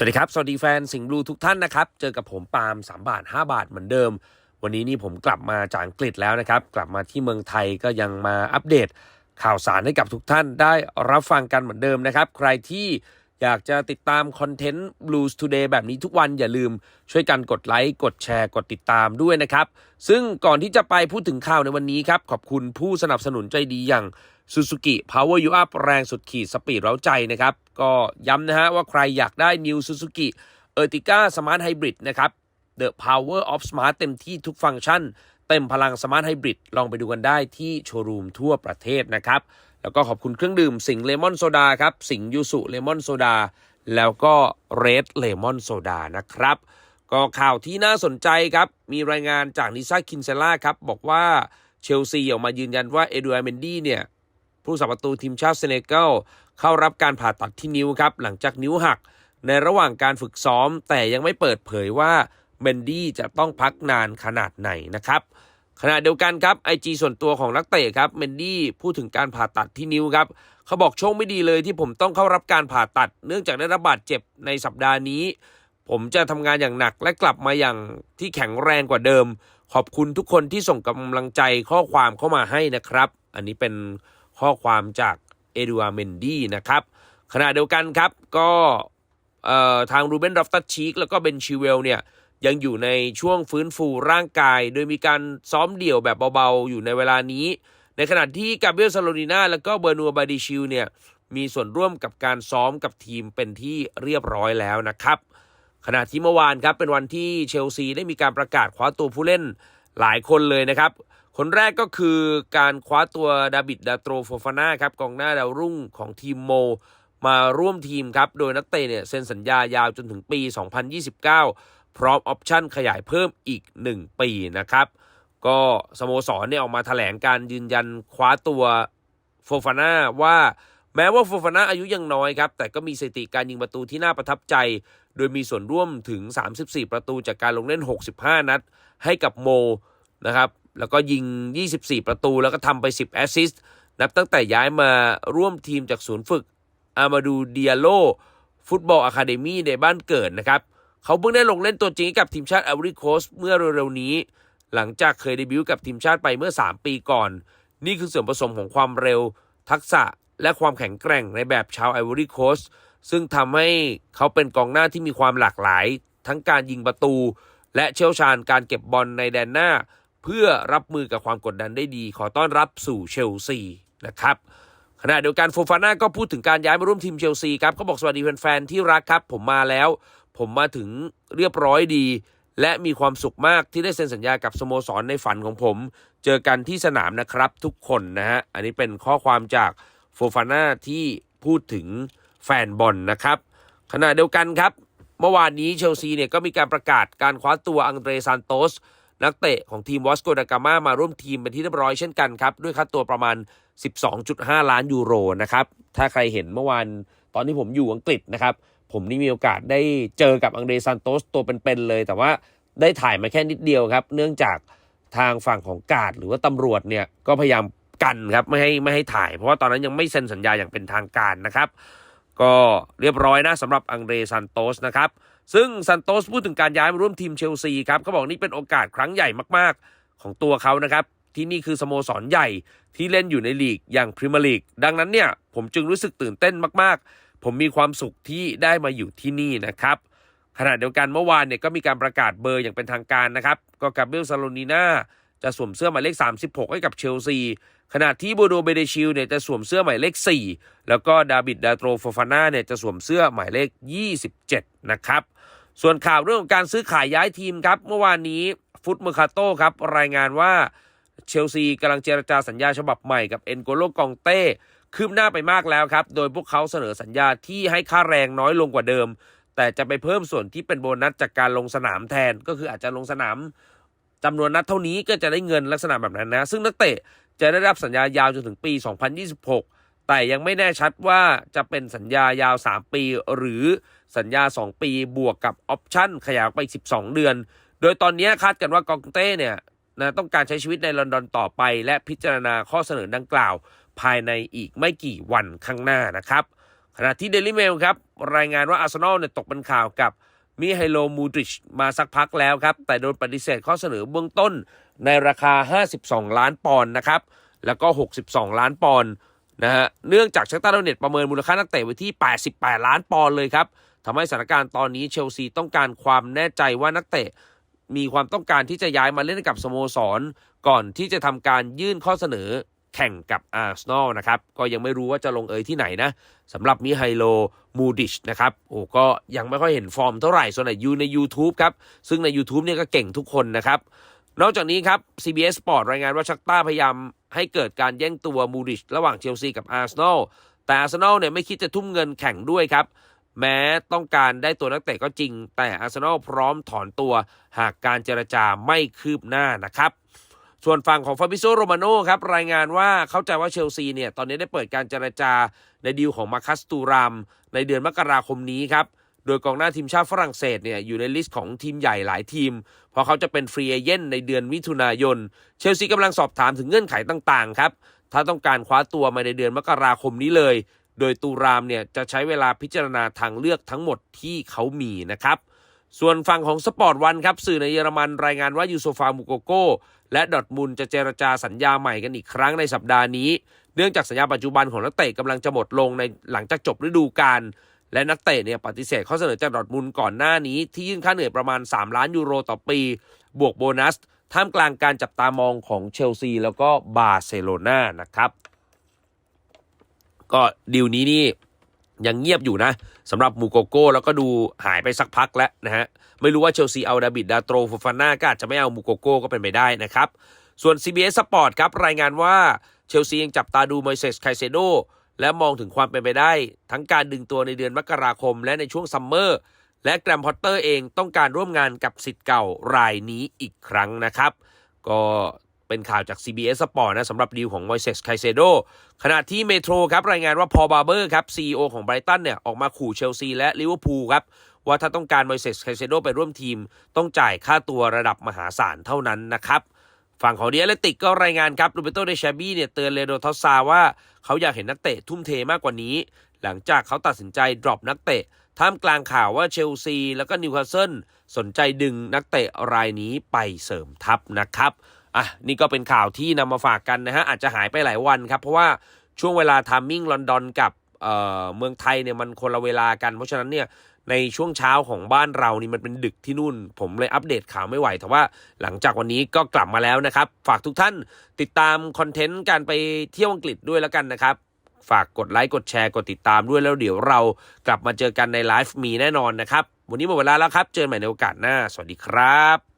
สวัสดีครับ สวัสดีแฟนสิงห์บลูทุกท่านนะครับ เจอกับผมปาล์ม3 บาท 5 บาทเหมือนเดิม วันนี้นี่ผมกลับมาจากอังกฤษแล้วนะครับ กลับมาที่เมืองไทยก็ยังมาอัปเดตข่าวสารให้กับทุกท่านได้รับฟังกันเหมือนเดิมนะครับ ใครที่อยากจะติดตามคอนเทนต์ Blues Today แบบนี้ทุกวันอย่าลืมช่วยกันกดไลค์ กดแชร์ กดติดตามด้วยนะครับ ซึ่งก่อนที่จะไปพูดถึงข่าวในวันนี้ครับ ขอบคุณผู้สนับสนุนใจดีอย่าง Suzuki Power You Up แรงสุดขีดสปีดเร้าใจนะครับ ก็ย้ำนะฮะว่าใครอยากได้ New Suzuki Ertiga Smart Hybrid นะครับ The Power of Smart เต็มที่ทุกฟังก์ชัน เต็มพลัง Smart Hybrid ลองไปดูกันได้ที่โชว์รูมทั่วประเทศนะครับ แล้วก็ขอบคุณเครื่องดื่มสิงเลมอนโซดาครับ สิงยูสุเลมอนโซดาแล้วก็เรดเลมอนโซดานะครับ ก็ข่าวที่น่าสนใจครับ มีรายงานจากนิซ่าคินเซล่าครับ บอกว่าเชลซีออกมายืนยันว่าเอดูอาร์เมนดี้เนี่ย ผู้สับประตูทีมชาติเซเนกัลเข้ารับการผ่าตัดที่นิ้วครับหลังจากนิ้วหัก ในระหว่างการฝึกซ้อม แต่ยังไม่เปิดเผยว่าเมนดี้จะต้องพักนานขนาดไหนนะครับขณะเดียวกันครับไอจีส่วนตัวของนักเตะครับเมนดี้พูดถึงการผ่าตัดที่นิ้วครับเขาบอกโชคไม่ดีเลยที่ผมต้องเข้ารับการผ่าตัด เนื่องจากได้รับบาดเจ็บในสัปดาห์นี้ ผมจะทำงานอย่างหนักและกลับมาอย่างที่แข็งแรงกว่าเดิม ขอบคุณทุกคนที่ส่งกำลังใจข้อความเข้ามาให้นะครับ อันนี้เป็น ข้อความจากเอดูอาร์เมนดี้นะครับขณะเดียวกันครับก็ทางรูเบนดอฟตัชชีกแล้วก็เบนชิเวลเนี่ยยังอยู่ในช่วงฟื้นฟูร่างกาย โดยมีการซ้อมเดี่ยวแบบเบาๆ อยู่ในเวลานี้ ในขณะที่กาเบรียลซาโลนิน่าแล้วก็เบอร์นัวบาดิชิลเนี่ยมีส่วนร่วมกับการซ้อมกับทีมเป็นที่เรียบร้อยแล้วนะครับ ขณะที่เมื่อวานครับเป็นวันที่เชลซีได้มีการประกาศคว้าตัวผู้เล่นหลายคนเลยนะครับ คนแรกก็คือการคว้าตัวดาบิดดาโตรโฟฟาน่าครับกองหน้าดาวรุ่งของทีมโม มาร่วมทีมครับ โดยนักเตะเนี่ยเซ็นสัญญายาวจนถึงปี 2029 พร้อมออปชั่นขยายเพิ่มอีก 1 ปีนะครับ ก็สโมสรเนี่ยออกมาแถลงการยืนยันคว้าตัวโฟฟาน่าว่าแม้ว่าโฟฟาน่าอายุยังน้อยครับ แต่ก็มีสถิติการยิงประตูที่น่าประทับใจ โดยมีส่วนร่วมถึง 34 ประตูจากการลงเล่น 65 นัด ให้กับโมนะครับ แล้วก็ยิง 24 ประตูแล้วก็ทำไป 10 แอสซิสต์นับตั้งแต่ย้ายมาร่วมทีมจากศูนย์ฝึกอามาดูเดียโลฟุตบอลอะคาเดมีในบ้านเกิดนะครับ เขาเพิ่งได้ลงเล่นตัวจริงกับทีมชาติแอริโคสเมื่อเร็วๆนี้ หลังจากเคยเดบิวต์กับทีมชาติไปเมื่อ 3 ปีก่อน นี่คือส่วนผสมของความเร็ว ทักษะและความแข็งแกร่งในแบบชาวไอวอรี่โคสซึ่งทำให้เขาเป็นกองหน้าที่มีความหลากหลาย ทั้งการยิงประตู และเชี่ยวชาญการเก็บบอลในแดนหน้า เพื่อรับมือกับความกดดันได้ดี ขอต้อนรับสู่เชลซีนะครับขณะเดียวกันโฟฟาน่าก็พูดถึงการย้ายมาร่วมทีมเชลซีครับเขาบอกสวัสดีแฟนๆที่รักครับ ผมมาแล้ว ผมมาถึงเรียบร้อยดี และมีความสุขมากที่ได้เซ็นสัญญากับสโมสรในฝันของผม เจอกันที่สนามนะครับทุกคนนะฮะอันนี้เป็นข้อความจากโฟฟาน่าที่พูดถึงแฟนบอลนะครับ ขณะเดียวกันครับ เมื่อวานนี้เชลซีเนี่ยก็มีการประกาศการคว้าตัวอังเดรซานโตส นักเตะของทีมวอสโกดากามามาร่วมทีมเป็นที่เรียบร้อยเช่นกันครับ ด้วยค่าตัวประมาณ 12.5 ล้านยูโรนะครับ ถ้าใครเห็นเมื่อวานตอนที่ผมอยู่อังกฤษนะครับ ผมนี่มีโอกาสได้เจอกับอังเดรซานโตสตัวเป็นๆเลย แต่ว่าได้ถ่ายมาแค่นิดเดียวครับ เนื่องจากทางฝั่งของกาดหรือว่าตำรวจเนี่ยก็พยายามกันครับไม่ให้ไม่ให้ถ่าย เพราะว่าตอนนั้นยังไม่เซ็นสัญญาอย่างเป็นทางการนะครับ ก็เรียบร้อยนะสำหรับอังเดรซันโตสนะครับ ซึ่งซันโตสพูดถึงการย้ายมาร่วมทีมเชลซีครับเขาบอกนี่เป็นโอกาสครั้งใหญ่มากๆ ของตัวเขานะครับ ที่นี่คือสโมสรใหญ่ที่เล่นอยู่ในลีกอย่างพรีเมียร์ลีกดังนั้นเนี่ยผมจึงรู้สึกตื่นเต้นมากๆ ผมมีความสุขที่ได้มาอยู่ที่นี่นะครับขณะเดียวกันเมื่อวานเนี่ยก็มีการประกาศเบอร์อย่างเป็นทางการนะครับ ก็กาเบรียลซาโลนิน่า จะสวมเสื้อหมายเลข 36 ให้กับเชลซี ขณะที่บูโดเบเดชิลเนี่ยจะสวมเสื้อหมายเลข 4 แล้วก็ดาบิดดาโตรฟฟาน่าเนี่ยจะสวมเสื้อหมายเลข 27 นะครับ ส่วนข่าวเรื่องของการซื้อขายย้ายทีมครับ เมื่อวานนี้ฟุตเมอร์คาโต้ครับ รายงานว่าเชลซีกำลังเจรจาสัญญาฉบับใหม่กับเอ็นโกโลกองเต้คืบหน้าไปมากแล้วครับ โดยพวกเขาเสนอสัญญาที่ให้ค่าแรงน้อยลงกว่าเดิม แต่จะไปเพิ่มส่วนที่เป็นโบนัสจากการลงสนามแทน ก็คืออาจจะลงสนาม จำนวนนัดเท่านี้ก็จะได้เงินลักษณะแบบนั้นนะ ซึ่งนักเตะจะได้รับสัญญายาวจนถึงปี 2026 แต่ยังไม่แน่ชัดว่าจะเป็นสัญญายาว 3 ปี หรือสัญญา 2 ปีบวกกับออปชั่นขยายไป 12 เดือน โดยตอนนี้คาดกันว่ากองเต้เนี่ยนะต้องการใช้ชีวิตในลอนดอนต่อไป และพิจารณาข้อเสนอดังกล่าว ภายในอีกไม่กี่วันข้างหน้านะครับขขณะที่เดลิเมลครับรายงานว่าอาร์เซนอลเนี่ยตกเป็นข่าวกับ มิไฮโลมูดริชมาสักพักแล้วครับ แต่โดนปฏิเสธข้อเสนอเบื้องต้นในราคา 52 ล้านปอนด์นะครับ แล้วก็ 62 ล้านปอนด์นะฮะ เนื่องจากชักตาโดเน็ตประเมินมูลค่านักเตะไว้ที่ 88 ล้านปอนด์เลยครับทำให้สถานการณ์ตอนนี้เชลซีต้องการความแน่ใจว่านักเตะมีความต้องการที่จะย้ายมาเล่นกับสโมสร ก่อนที่จะทำการยื่นข้อเสนอ แข่งกับอาร์เซนอลนะครับ ก็ยังไม่รู้ว่าจะลงเอยที่ไหนนะสำหรับมิไฮโลมูดิชนะครับโอ้ก็ยังไม่ค่อยเห็นฟอร์มเท่าไหร่ ส่วนใหญ่อยู่ใน YouTube ครับ ซึ่งใน YouTube เนี่ยก็เก่งทุกคนนะครับ นอกจากนี้ครับ CBS Sport รายงานว่าชักต้าพยายามให้เกิดการแย่งตัวมูดิชระหว่างเชลซีกับอาร์เซนอลแต่อาร์เซนอลเนี่ยไม่คิดจะทุ่มเงินแข่งด้วยครับแม้ต้องการได้ตัวนักเตะก็จริง แต่อาร์เซนอลพร้อมถอนตัวหากการเจรจาไม่คืบหน้านะครับ ส่วนฝั่งของฟาบิโซโรมาโน่ครับรายงานว่าเข้าใจว่าเชลซีเนี่ยตอนนี้ได้เปิดการเจรจาในดีลของมาคัสตูรามในเดือนมกราคมนี้ครับโดยกองหน้าทีมชาติฝรั่งเศสเนี่ยอยู่ในลิสต์ของทีมใหญ่หลายทีม เพราะเขาจะเป็นฟรีเอเจนในเดือนมิถุนายน เชลซีกำลังสอบถามถึงเงื่อนไขต่าง ๆ ครับ ถ้าต้องการคว้าตัวมาในเดือนมกราคมนี้เลย โดยตูรามเนี่ยจะใช้เวลาพิจารณาทางเลือกทั้งหมดที่เขามีนะครับ ส่วนฝั่งของสปอร์ตวันครับ สื่อในเยอรมันรายงานว่ายูโซฟามูโกโกและดอทมุนจะเจรจาสัญญาใหม่กันอีกครั้งในสัปดาห์นี้ เนื่องจากสัญญาปัจจุบันของนักเตะกำลังจะหมดลงในหลังจากจบฤดูกาลและนักเตะเนี่ยปฏิเสธข้อเสนอจากดอทมุนก่อนหน้านี้ ที่ยื่นค่าเหนื่อยประมาณ 3 ล้านยูโรต่อปี บวกโบนัส ท่ามกลางการจับตามองของเชลซี แล้วก็บาร์เซโลนานะครับ ก็ดีลนี้นี่ยังเงียบอยู่นะ สำหรับมูโกโก้แล้วก็ดูหายไปสักพักแล้วนะฮะ ไม่รู้ว่าเชลซีเอาดาบิดดาโตรโฟฟาน่าก็อาจจะไม่เอามูโกโก้ก็เป็นไปได้นะครับ ส่วน CBS Sport ครับรายงานว่าเชลซียังจับตาดูมอยเซสไคเซโดและมองถึงความเป็นไปได้ ทั้งการดึงตัวในเดือนมกราคม และในช่วงซัมเมอร์และแกรมพอตเตอร์เองต้องการร่วมงานกับสิทธิ์เก่ารายนี้อีกครั้งนะครับ ก็ เป็นข่าวจาก CBS Sport นะสำหรับดีลของมอยเซสไคเซโดขณะที่เมโทรครับรายงานว่าพอบาร์เบอร์ครับ CEO ของไบรตันเนี่ยออกมาขู่เชลซีและลิเวอร์พูลครับว่าถ้าต้องการมอยเซสไคเซโดไปร่วมทีม ต้องจ่ายค่าตัวระดับมหาศาลเท่านั้นนะครับฝั่งของเดียเลติกก็รายงานครับรูเบโตเดชาบี้เนี่ยเตือนเลโดทอสซาว่าเขาอยากเห็นนักเตะทุ่มเทมากกว่านี้ หลังจากเขาตัดสินใจดรอปนักเตะท่ามกลางข่าวว่าเชลซี แล้วก็นิวคาสเซิลสนใจดึงนักเตะรายนี้ไปเสริมทัพนะครับ อะนี่ก็เป็นข่าวที่นำมาฝากกันนะฮะอาจจะหายไปหลายวันครับ เพราะว่าช่วงเวลาทามมิ่งลอนดอนกับเอ่อเมืองไทยเนี่ยมันคนละเวลากัน เพราะฉะนั้นเนี่ยในช่วงเช้าของบ้านเรานี่มันเป็นดึกที่นู่น ผมเลยอัปเดตข่าวไม่ไหว แต่ว่าหลังจากวันนี้ก็กลับมาแล้วนะครับ ฝากทุกท่านติดตามคอนเทนต์การไปเที่ยวอังกฤษด้วยแล้วกันนะครับ ฝากกดไลค์กดแชร์กดติดตามด้วยแล้วเดี๋ยวเรากลับมาเจอกันในไลฟ์มีแน่นอนนะครับ วันนี้หมดเวลาแล้วครับ เจอกันใหม่ในโอกาสหน้า สวัสดีครับ